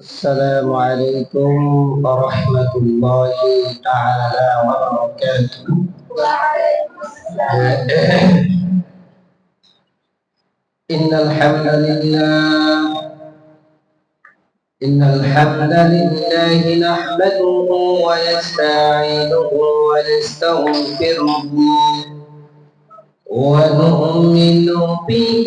السلام عليكم ورحمة الله تعالى وبركاته. إن الحمد لله إن الحمد لله نحمده ويستعينه ونستغفره ونؤمن به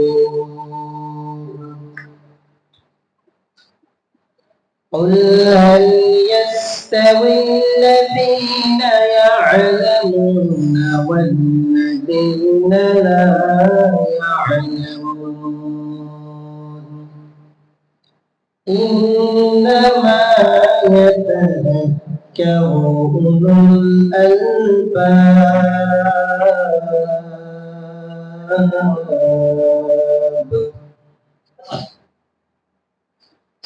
قل هل يستوي الذين يعلمون والذين لا يعلمون إنما يتذكر أولو الألباب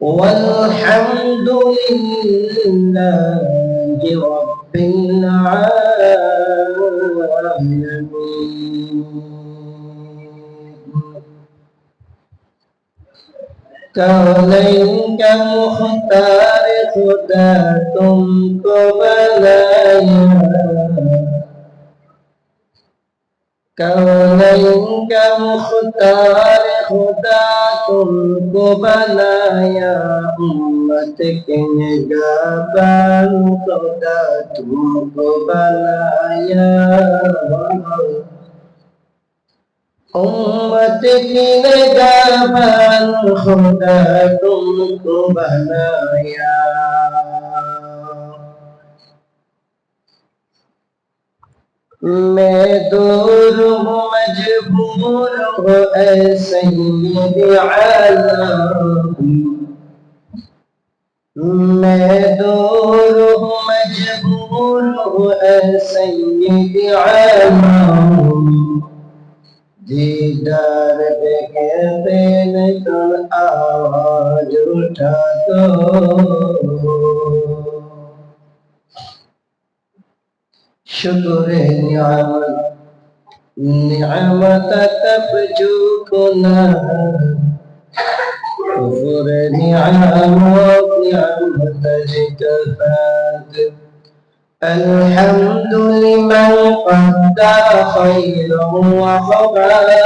والحمد لله رب العالمين. كونك مختار خدا تم قبل يوم كونين كمختار خدا تم کو بنایا امت کے نگہبان خدا تم کو بنایا امت کی نگہبان خدا تم کو بنایا میں دور ہوں مجبور ہو اے سید عالم میں دور ہوں مجبور ہو اے سید عالم دیدار دیکھے پین تن آواز اٹھا دو شكر النعم نعمة تفجوكنا كفر نعمك نعم جتفاد الحمد لمن قد خير وخبالا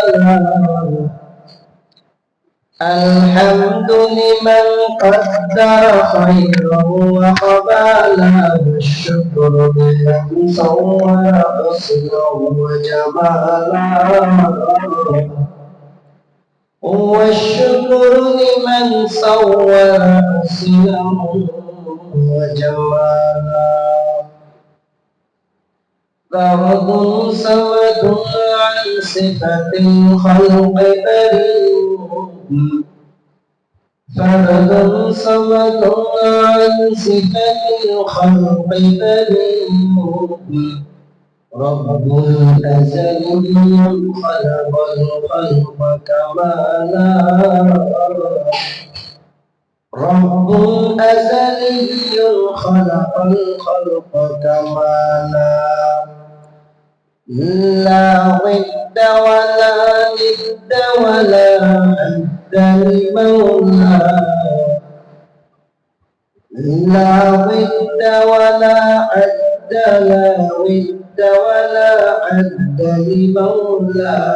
الحمد لمن قدر خيرا وقبالا والشكر لمن صور حسنا وجمالا والشكر لمن صور حسنا وجمالا فرد صمد عن صفة الخلق بريء فرد صمد عن صفة الخلق بريء رب أزلي خلق الخلق كمالا رب أزلي خلق الخلق كمالا لا ضد ولا ند ولا حد لمولى لا ضد ولا حد لا ود ولا حد لمولى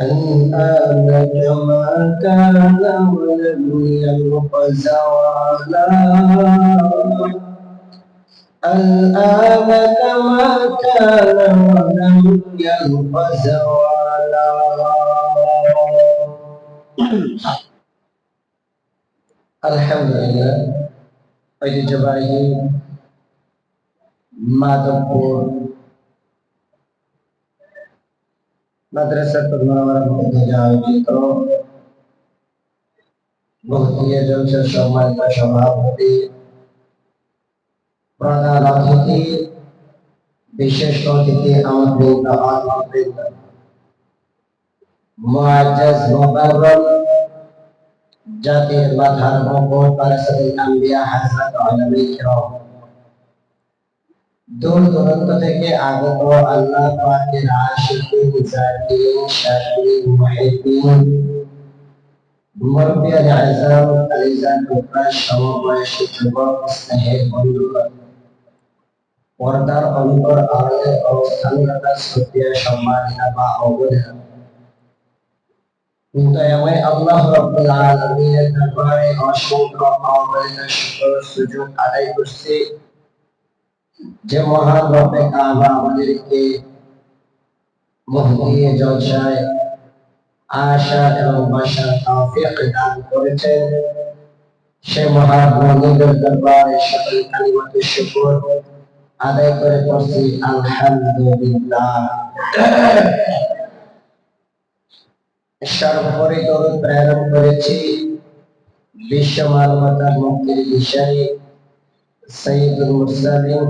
الآن كما كان ولم يلق زوالا. الآن كما كان ولم يلق زوالا. আলহামদুলিল্লাহ ঐতিহ্যবাহী মাধবপুর মাদ্রাসা করো ভক্তীয় জলসা সম্মানিত সভাপতি প্রধান অতিথি বিশেষ অতিথি আমার বৃন্দ আমার বৃন্দ মুআজ্জাজ মুকাররম জাতির মাথার মুকুট পারসাদিন আম্বিয়া হযরত আলামী কিরাম। দূর দূরান্ত থেকে আগত আল্লাহ পাকের আশিকিন জাকিরিন শাকিরিন মুহিব্বিন মুরব্বিয়ান আযম আলিজান টুকরা সমবয়সী যুবক স্নেহের বন্ধুগণ, পর্দার অন্তর আড়ালে অবস্থানরত সম্মানিতা বা অবদান দয়াময় আল্লাহ রাব্বুল আলামিনের দরবারে অসংখ্য অবৈধ শুকর সুযোগ আদায় করছি যে মহান রব্বে কাবা আমাদেরকে মুহদিয়ে জলসায় আশা এবং বাসার তৌফিক দান করেছেন সে মহান মনিবের দরবারে সকল কালিমাতে শুকর আদায় করে করছি আলহামদুলিল্লাহ সর্বোপরি দরুদ প্রেরণ করেছি বিশ্ব মানবতার মুক্তির বিষয়ে সৈয়দুল মুরসালিন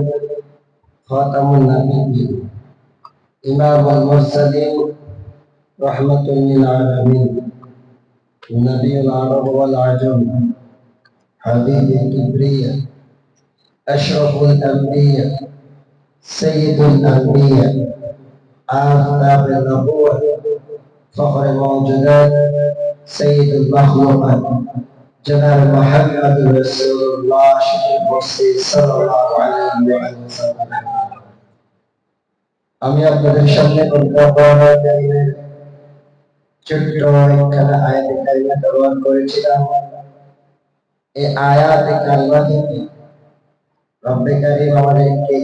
খাতামুন নবীন ইমামুল মুরসালিন রহমাতুল লিল আলামিন নবীল আরব ওয়াল আজম حبيب الكبرياء أشرف الأنبياء سيد الأنبياء آفتاب النبوة فخر الموجودات سيد المخلوقات جناب محمد رسول الله شريف الرسول صلى الله عليه وسلم আমি আপনাদের সামনে ছোট্ট একখানা আয়াতে কারিমা ব্যবহার করেছিলাম এই আয়াতে কারিমা থেকে রব্বে কারিম আমাদেরকে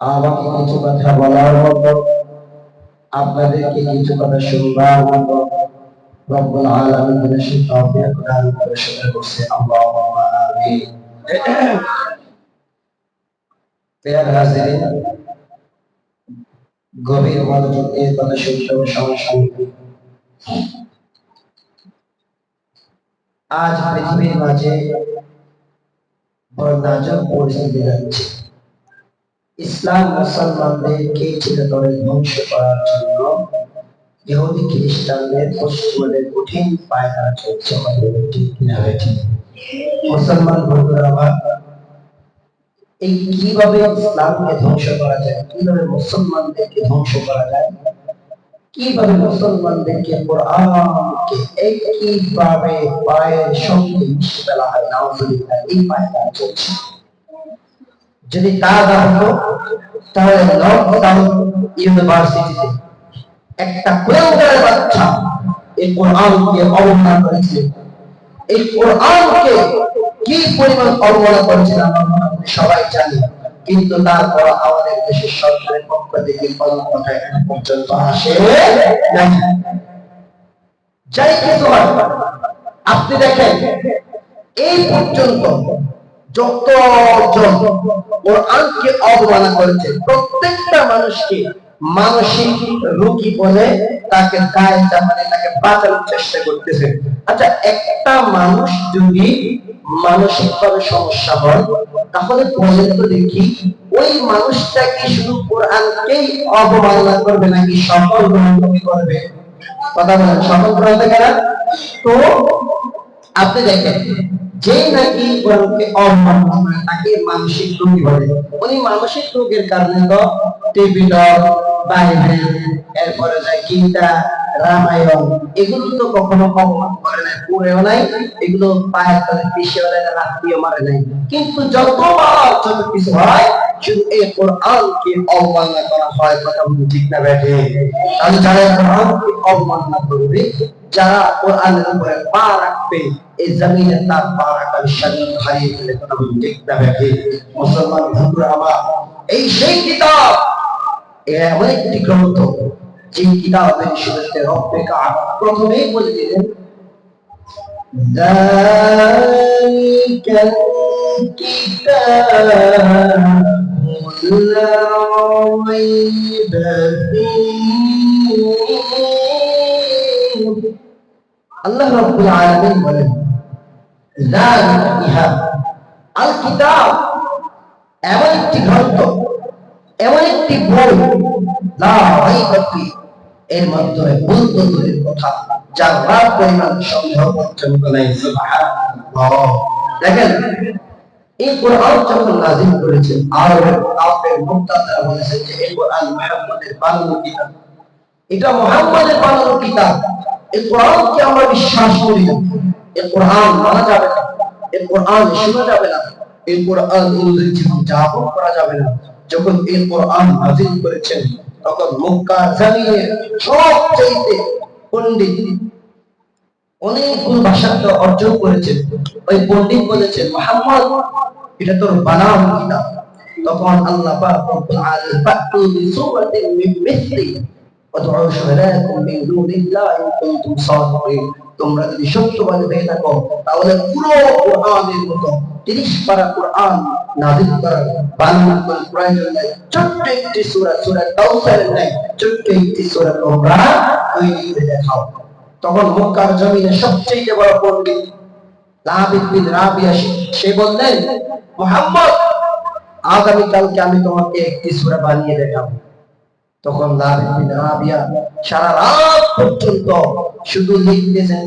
আমাকে কিছু কথা বলার মতো আপনাদেরকে কিছু কথা শুনবার মতো রব্বুল আলামিন দান করে করছে। প্রিয় হাজিরিন, গভীর মনোযোগ দিয়ে কথা শুনতে সমস্যা আজ পৃথিবীর মাঝে বড় পরিস্থিতি যাচ্ছে ইসলাম মুসলমানদেরকে চিরতরে ধ্বংস করার জন্য ইহুদি খ্রিস্টানদের, পশ্চিমদের কঠিন পায়রা চলছে হয়েছে মুসলমান বন্ধুরা এই কীভাবে ইসলামকে ধ্বংস করা যায়, কীভাবে মুসলমানদেরকে ধ্বংস করা যায়, কীভাবে মুসলমানদেরকে কোরআনকে একইভাবে পায়ের সঙ্গে মিশে ফেলা হয়, নাউজুবিল্লাহ, এই পায়রা চলছে। যদি তা না তাহলে সাউথ ইউনিভার্সিটিতে একটা কুলাঙ্গারের বাচ্চা এই কোরআনকে অবমাননা করেছে। এই কোরআনকে কি পরিমাণ অবমাননা করেছে সবাই জানি, কিন্তু তারপর আমাদের দেশের সরকারের পক্ষ থেকে কোনো কথা এখন পর্যন্ত আসে নাই। যাই কিছু হয়, আপনি দেখেন, এই পর্যন্ত যতজন কোরআনকে অবমাননা করেছে। প্রত্যেকটা মানুষকে মানসিক রোগী বলে তাকে গায়ে চাপানে তাকে বাঁচানোর চেষ্টা করতেছে। আচ্ছা একটা মানুষ যদি মানসিক ভাবে সমস্যা হয়, তাহলে বলেন তো দেখি, ওই মানুষটা কি শুধু কোরআনকেই অবমাননা করবে নাকি সকল গ্রন্থকে করবে? কথা বলেন, সকল কেনা তো আপনি দেখেন যে নাকি কোরআনকে অবমাননা করে তাকে মানসিক রোগী বলে। উনি মানসিক রোগের কারণে তো টেবিল বাইবেল এরপরে যায় গীতা রামায়ণ, এগুলো তো কখনো অপমান করে নাই পড়েও নাই, এগুলো পায়ের তলে পিছিয়েও নাই রাত্রিও মারে নাই। কিন্তু যতবার যত কিছু হয়, শুধু এই কোরআনকে অবমাননা করা হয় কথা বলতে ঠিক না ব্যাঠে? তাহলে যারা কোরআনকে অবমাননা করবে? যারা কোরআনের উপরে পা রাখবে, এই জমিনে তার পা রাখার স্বাধীন হারিয়ে ফেলে কথা বলতে ঠিক না ব্যাঠে? মুসলমান বন্ধুরা আমার, এই সেই কিতাব এমন একটি গ্রন্থ যে কিতাবের শুরুতে রব্বে কাবা প্রথমেই বলে দিলেন ذلك الكتاب لا ريب فيه আল্লাহ রাব্বুল আলামিন বলেন ذلك ইহা আল কিতাব এমন একটি গ্রন্থ এমন একটি বই লা রাইবা ফি এর মাধ্যমে বলতে দূরের কথা যার রাত পরিমাণ সন্দেহ দেখেন, এই কোরআন যখন নাজিল করেছেন বলেছেন যে এই কোরআন মুহাম্মাদের কিতাব। এটা মুহাম্মাদের কিতাব। এই আমরা বিশ্বাস করি না। এই কোরআন মানা যাবে না। এই কোরআন শোনা যাবে না। এই কোরআন অনুযায়ী জীবন যাপন করা যাবে না। যখন এই কোরআন নাজিল করেছেন তখন মক্কা জামিনে সবচাইতে পণ্ডিত অনেকগুলো ভাষাতে অর্জন করেছেন। ওই পণ্ডিত বলেছেন, মোহাম্মদ, এটা তোর বানানো কিনা তখন আল্লাহ তোমরা যদি সত্যবাদী হয়ে থাকো, তাহলে পুরো কোরআনের মতো তিরিশ পারা কোরআন নাজিল করার বানানোর কোনো প্রয়োজন নেই ছোট্ট একটি সূরা সূরা কাউসারের নেই ছোট্ট একটি সূরা তোমরা তৈরি করে দেখাও। তখন মক্কার জমিনে সবচেয়ে বড় পণ্ডিত লাবিদ বিন রাবিয়া, সে বললেন, মোহাম্মদ আগামী কালকে আমি তোমাকে একটি সূরা বানিয়ে দেখাবো। তখন লাবিদ বিন রাবিয়া সারা রাত পর্যন্ত শুধু লিখতেছেন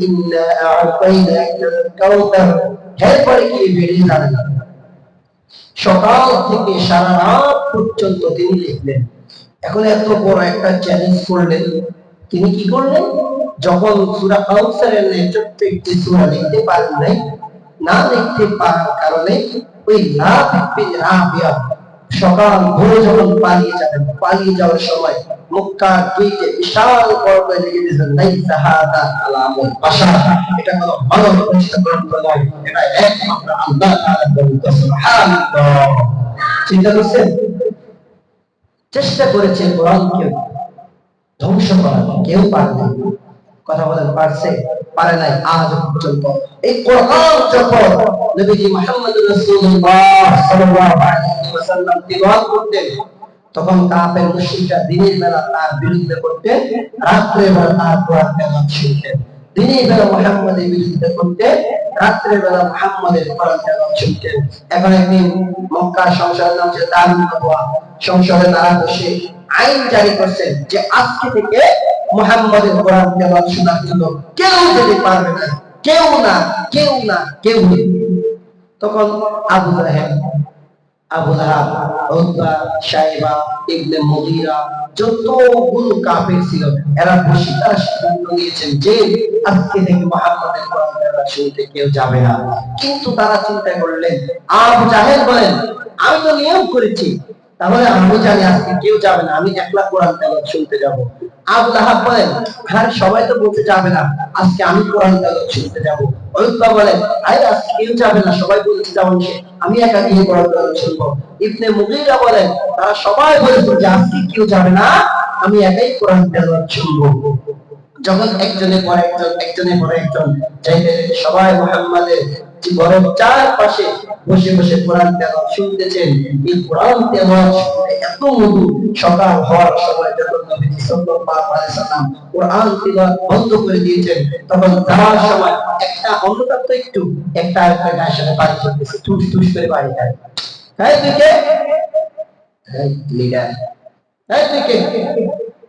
এরপরে কি বেরিয়ে যাবে সকাল থেকে সারা রাত পর্যন্ত তিনি লিখলেন। এখন এত বড় একটা চ্যালেঞ্জ করলেন। তিনি কি করলেন? যখন সূরা কাউসারের একটি সূরা লিখতে পারেন নাই, না লিখতে পারার কারণে ওই না রাবিয়া সকাল ভোরে যখন পালিয়ে যাবেন, পালিয়ে যাওয়ার সময় বিশাল এটা গ্রন্থ নয় এটা আল্লাহ চিন্তা করছেন? চেষ্টা করেছে কোরআনকে ধ্বংস করার, কেউ পারে না। কথা বলেন, পারছে? পারে নাই, আজ পর্যন্ত। এই কোরআন যখন নবীজি মুহাম্মদ রাসূলুল্লাহ সাল্লাল্লাহু আলাইহি ওয়াসাল্লাম তিলাওয়াত করতেন, তখন কাফের মুশরিকরা দিনের বেলা তার বিরুদ্ধে করতেন রাত্রে বেলা তার কোরআন তেলাওয়াত শুনতেন। দিনের বেলা মোহাম্মদের বিরোধিতা করতে রাত্রের বেলা মোহাম্মদের কোরআন তেলাওয়াত শুনতেন। এখন একদিন মক্কা সংসদের নাম ছিল দারুল নবুয়া। সংসদে তারা বসে আইন জারি করছেন যে আজকে থেকে মোহাম্মদের কোরআন তেলাওয়াত শোনার জন্য কেউ যেতে পারবে না। কেউ না কেউ না, কেউ তখন Abu Jahl Abu Lahab, Utba, Shaiba, Ibn Mughira যতগুলো কাফের ছিল, এরা বসে তারা সিদ্ধান্ত নিয়েছেন যে আজকে থেকে মুহাম্মাদের কোরআন তেলাওয়াত শুনতে কেউ যাবে না। কিন্তু তারা চিন্তা করলেন, আবু জাহেল বলেন, আমি তো নিয়ম করেছি তাহলে আমি জানি আজকে কেউ যাবে না, আমি একলা কোরআন তেলাওয়াত শুনতে যাব। আবু লাহাব বলেন হ্যাঁ সবাই তো বলতে যাবে না, আজকে আমি কোরআন তেলাওয়াত শুনতে যাব। বলেন, আরে, আজকে কেউ যাবে না, সবাই বলতে যাবেন সে আমি একা গিয়ে কোরআন তেলাওয়াত শুনব। ইবনে মুগীরা বলেন, তারা সবাই বলেছে যে আজকে কেউ যাবে না, আমি একাই কোরআন তেলাওয়াত শুনব। যখন একজনের পর একজন একজনের পর একজন চাইতে সবাই মোহাম্মদের ঘরের চারপাশে বসে বসে কোরআন তেলাওয়াত শুনতেছেন, এই কোরআন তেলাওয়াত শুনতে এত মধু সকাল হওয়ার সময় যখন নবীজি সাল্লাল্লাহু আলাইহি সাল্লাম কোরআন তেলাওয়াত বন্ধ করে দিয়েছেন, তখন যাওয়ার সময় একটা অন্ধকার তো একটু, একটা আরেকটা গায়ের সাথে বাড়ি করতেছে টুস টুস করে বাড়ি যায়। হ্যাঁ তুই কে? হ্যাঁ লিডার হ্যাঁ তুই কে?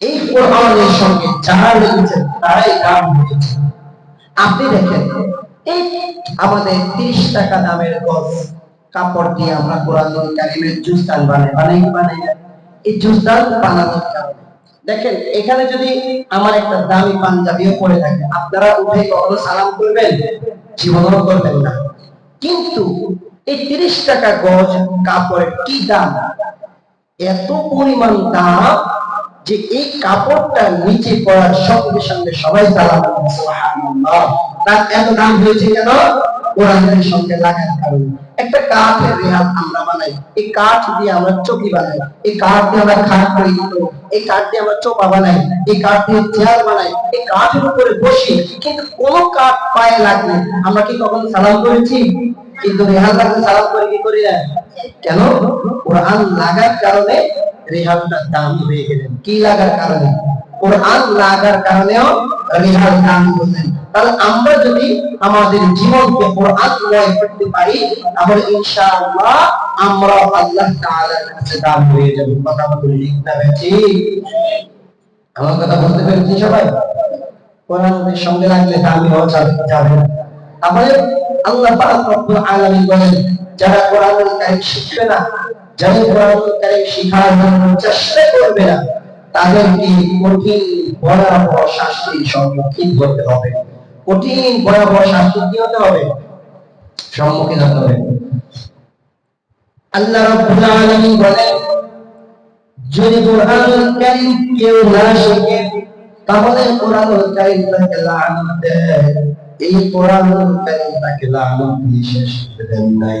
এই কোরআনের সঙ্গে যারা লেগেছেন তারাই কাম হয়েছে আপনি দেখেন, এই আমাদের তিরিশ টাকা দামের গজ কাপড় দিয়ে আমরা কোরআন কারিমের জুস্তান বানাই বানাই বানাই এই জুস্তান বানানোর কারণে। দেখেন, এখানে যদি আমার একটা দামি পাঞ্জাবিও পরে থাকে, আপনারা উঠে কখনো সালাম করবেন? জীবনও করবেন না। কিন্তু এই তিরিশ টাকা গজ কাপড়ের কি দাম? এত পরিমাণ দাম যে এই কাপড়টা নিচে পড়ার সঙ্গে সঙ্গে সবাই সালাম। তার এত নাম হয়েছে কেন কোরআনের সঙ্গে লাগার কারণে একটা কাঠের রেহাত আমরা বানাই। এই কাঠ দিয়ে আমরা চকি বানাই। এই কাঠ দিয়ে আমরা খাট তৈরি করি এই কাঠ দিয়ে আমরা চোপা বানাই। এই কাঠ দিয়ে চেয়ার বানাই। এই কাঠের উপরে বসি। কিন্তু কোন কাঠ পায়ে লাগলে আমরা কি কখনো সালাম করেছি? কিন্তু রেহাত লাগলে সালাম করে কি করি না কেন? কোরআন লাগার কারণে রেহানটার দাম হয়ে গেলেন। কি লাগার কারণে? কোরআন লাগার কারণেও রেহান দাম হলেন তাহলে আমরা যদি আমাদের জীবনকে কোরআন ময় করতে পারি, তাহলে ইনশাআল্লাহ আমরা আল্লাহ তাআলার কাছে দাম হয়ে যাব। কথা বলে লিখতে ঠিক। আমার কথা বলতে পেরেছি সবাই? কোরআনের সঙ্গে লাগলে দামি হওয়া যাবে তাহলে আল্লাহ পাক রব্বুল আলামিন বলেন, যারা কোরআনুল কারীম শিখবে না, যারা কোরআনুল কারীম শিখার জন্য চেষ্টা করবে না তাদেরকে কঠিন, ভয়াবহ শাস্তির সম্মুখীন হতে হবে। কঠিন, ভয়াবহ শাস্তি কি হতে হবে? সম্মুখীন হতে হবে। আল্লাহ রাব্বুল আলামিন বলেন, যদি কোরআনুল কারীম কেউ না শিখে, তাহলে কোরআনুল কারীম তাকে লানত দেয়। এই কোরআনুল কারীম তাকে লানত দিয়ে শেষ করে দেন নাই।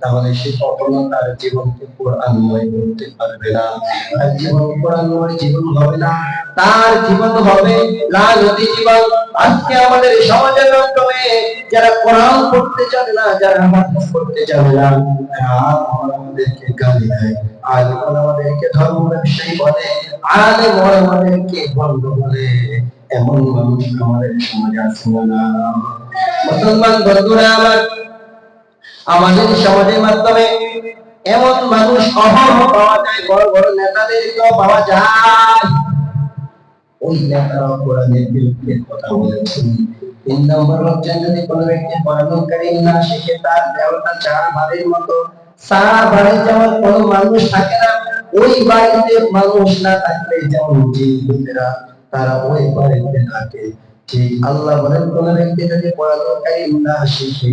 তাহলে সে কখনো তার জীবনকে কোরআনময় করতে পারবে না। তার জীবন কোরআনময় জীবন হবে না। তার জীবন হবে লালতি জীবন। আজকে আমাদের সমাজের মাধ্যমে যারা কোরআন পড়তে জানে না, যারা হাদিস পড়তে জানে না আমাদেরকে গালি দেয়। আলেম আমাদেরকে ধর্ম ব্যবসায়ী বলে আলেম আমাদেরকে বন্ধ বলে। এমন মানুষ আমাদের সমাজে আছে না। মুসলমান বন্ধুরা আমার আমাদের সমাজের মাধ্যমে এমন মানুষ অহম পাওয়া যায়, বড় বড় নেতাদেরকেও পাওয়া যায়। ওই নেতারা কোরআনের বিরুদ্ধে কথা বলেছেন। তিন নম্বর হচ্ছে, যদি কোনো ব্যক্তি কোরআনকারী না শিখে, তার দেবতা চার বাড়ির মতো। সারা বাড়ি যেমন কোনো মানুষ থাকে না, ওই বাড়িতে মানুষ না থাকলে যেমন জিনরা তারা ওই বাড়িতে থাকে। ঠিক আল্লাহ বলেন, কোন ব্যক্তি যদি পরলোকারী না শিখে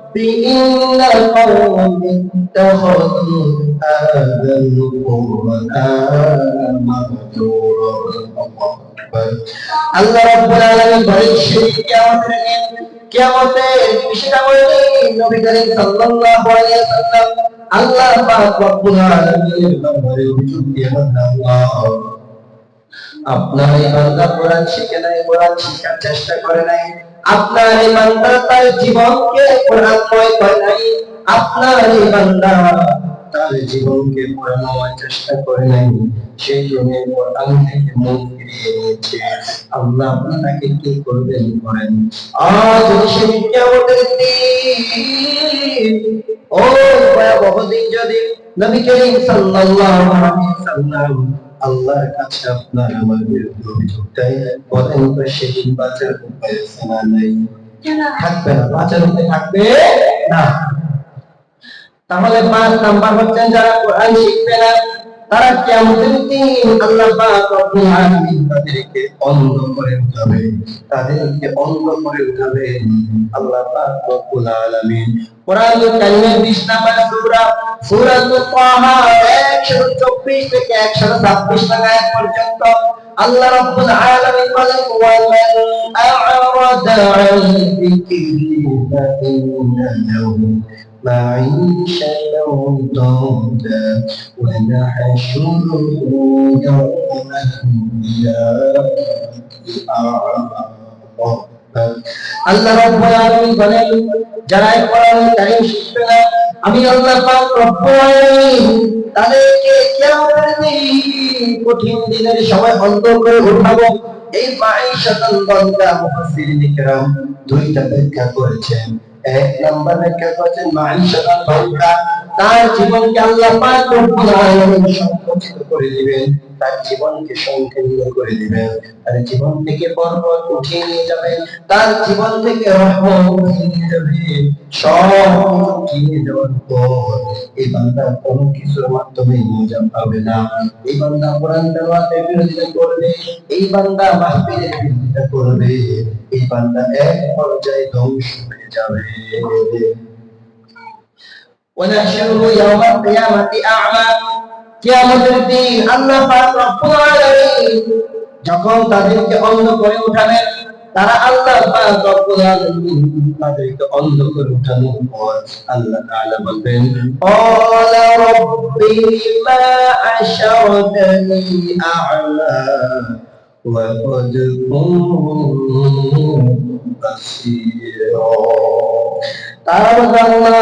إن قومي اتخذوا هذا القرآن مهجورا الله أكبر আল্লাহ রাব্বুল আলামিন বলেন সেই কিয়ামতের দিন কিয়ামতের বিষয়টা বলেন নবী করিম সাল্লাল্লাহু আলাইহি ওয়াসাল্লাম আল্লাহ পাক রব্বুল আলামিনের দরবারে অভিযোগ দিয়ে বলেন আল্লাহ আপনার এই বান্দা কোরআন শিখে নাই কোরআন শিখার চেষ্টা করে নাই আপনার এই বান্দা তার জীবনকে কোরআনময় করে নাই। আপনার এই বান্দা তার জীবনকে কোরআনময় চেষ্টা করে নাই। সেই জন্য কোরআন থেকে মুখ ফিরিয়ে নিয়েছে। আল্লাহ আপনি তাকে কি করবেন করেন আজ সে কেমতের দিন ও ভয়াবহ দিন যদি নবী করিম সাল্লাল্লাহু আলাইহি ওয়াসাল্লাম আল্লাহর কাছে আপনার আমার বিরুদ্ধে অভিযোগ দেয় বলেন তো সেদিন বাঁচার উপায় আছে না নাই। থাকবে না বাঁচার উপায় থাকবে না। তাহলে পাঁচ নাম্বার হচ্ছেন যারা কোরআন শিখবে না তারা কিয়ামতের দিন আল্লাহ রব্বুল আলামিন তাদেরকে অন্ধ করে উঠাবে, তাদেরকে অন্ধ করে উঠাবে। আল্লাহ রব্বুল আলামিন কোরআনুল কারীমের 20 নাম্বার সূরা সূরাতুল তাহা 124 থেকে 126 নম্বর আয়াত পর্যন্ত আল্লাহ রাব্বুল আলামিন বলেন, ওয়ামান আ'রাদা আন যিকরি ফাইন্না লাহু معيشة ضنكا ونحشره يوم القيامة আল্লাহ রাব্বুল আলামিন বলেন যারা এই কোরআন কারীম শিখবে না আমি আল্লাহ পাক রব্বুল আলামিন তাদেরকে কিয়ামতের দিন কঠিন দিনের সময় অন্ধ করে উঠাবো এই মাঈশাতাল বান্দা মুফাসসিরিন کرام দুইটা ব্যাখ্যা করেছেন এক নম্বরে করেছেন মাঈশাতাল বান্দা তার জীবনকে আল্লাহ পাক রব্বুল আলামিন সংকুচিত করে দিবেন তার জীবনকে সংকীর্ণ করে দিবেন তার জীবন থেকে পর্বত উঠিয়ে নিয়ে যাবেন তার জীবন থেকে রহমত উঠিয়ে নিয়ে যাবে সব উঠিয়ে নিয়ে যাওয়ার পর এই বান্দা কোনো কিছুর মাধ্যমে মজা পাবে না এই বান্দা কোরআন তেলাওয়াতের বিরোধিতা করবে এই বান্দা মাহফিলের বিরোধিতা করবে এই বান্দা এক পর্যায়ে ধ্বংস হয়ে যাবে ونحشره يوم القيامة أعمى কিয়ামতের দিন আল্লাহ পাক যখন তাদেরকে অন্ধ করে উঠাবেন, তারা আল্লাহ পাক রব্বুল তাদেরকে অন্ধ করে উঠানোর পর আল্লাহ তাআলা বলবেন রব্বি মা আ'লা কুনতু বাসীরা। তারা মানে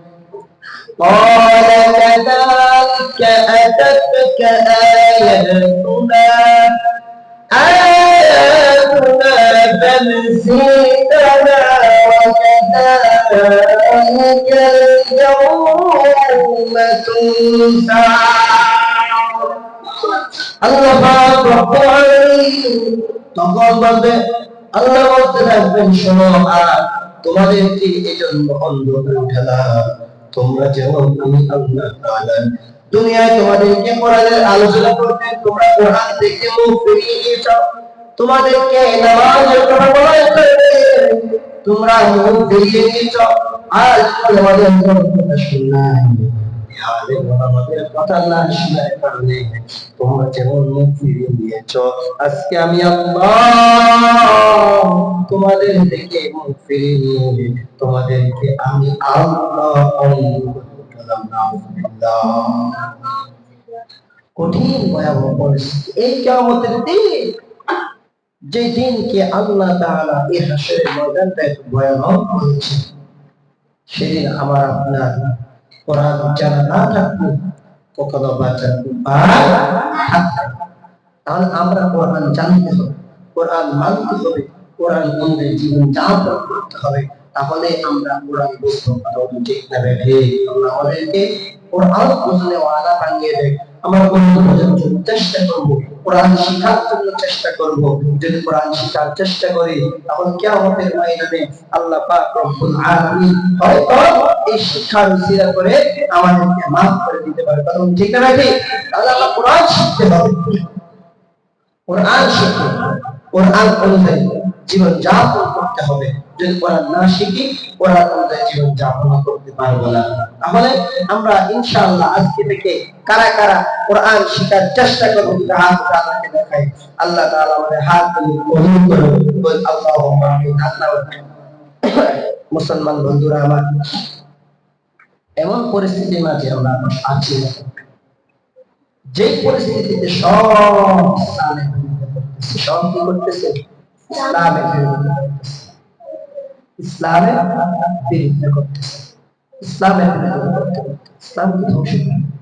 قال كذلك أتتك آياتنا آياتنا فنسيتنا وكذلك اليوم تنسى আল্লাহ পাক রব্বুল আলামিন তখন বলবে আল্লাহ বলতে থাকবেন শোনো আর তোমাদেরকে এই জন্য অন্ধ করে উঠালাম তোমরা যেমন আমি আল্লাহ তাআলা দুনিয়ায় তোমাদেরকে কোরআনের আলোচনা করতে, তোমরা কোরআন থেকে মুখ ফিরিয়ে নিয়েছ তোমাদেরকে নামাজের কথা বলা হয়েছে। তোমরা মুখ ফিরিয়ে নিয়েছ আর তোমাদের কথা ওলামাদের কথা না শোনার কারণে তোমরা যেমন মুখ ফিরিয়ে নিয়েছ আজকে আমি আল্লাহ তোমাদের থেকে মুখ ফিরিয়ে তোমাদেরকে আমি কঠিন, ভয়াবহ পরিস্থিতি। এই কেমতের দিন যে দিনকে আল্লাহ তাআলা এই হাসরের ময়দানটা এত ভয়াবহ করেছে, সেদিন আমার আপনার কোরআন জানা না থাকবে কখনো বাঁচার তাহলে আমরা কোরআন জানতে হবে, কোরআন মানতে হবে। কোরআন অনুযায়ী জীবন যাপন করতে হবে, তাহলে আমরা কোরআন বুঝতে পারব ঠিক না বেঠে আল্লাহ আমাদেরকে কোরআন বুঝলে ওয়াদা ভাঙিয়ে দেয় আমার বন্ধু বোঝার জন্য চেষ্টা করব, কোরআন শেখার জন্য চেষ্টা করব। যদি কোরআন শেখার চেষ্টা করি, তাহলে কিয়ামতের ময়দানে আল্লাহ পাক রব্বুল আলামিন হয়তো এই শিক্ষার উসিলা করে আমাদেরকে মাফ করে দিতে পারে। কারণ ঠিক না নাকি তাহলে আমরা কোরআন শিখতে হবে কোরআন শিখতে কোরআন অনুযায়ী। জীবন যাপন করতে হবে। যদি কোরআন না শিখি কোরআন অনুযায়ী জীবন যাপন করতে পারব না। তাহলে আমরা ইনশাআল্লাহ আজকে থেকে কারা কারা কোরআন শেখার চেষ্টা করব দুটো হাত আল্লাহকে দেখাই। আল্লাহ তাআলা আমাদের হাত কবুল করুন। বল, আল্লাহুম্মা আমিন। আল্লাহ মুসলমান বন্ধুরা আমার, এমন পরিস্থিতির মাঝে আমরা আছি। যে পরিস্থিতিতে সব ইসলামের সব কি করতেছে? ইসলামের বিরুদ্ধে করতেছে ইসলামের বিরুদ্ধে করতেছে ইসলামের বিরুদ্ধে করতে করতে ইসলামকে ধ্বংস করে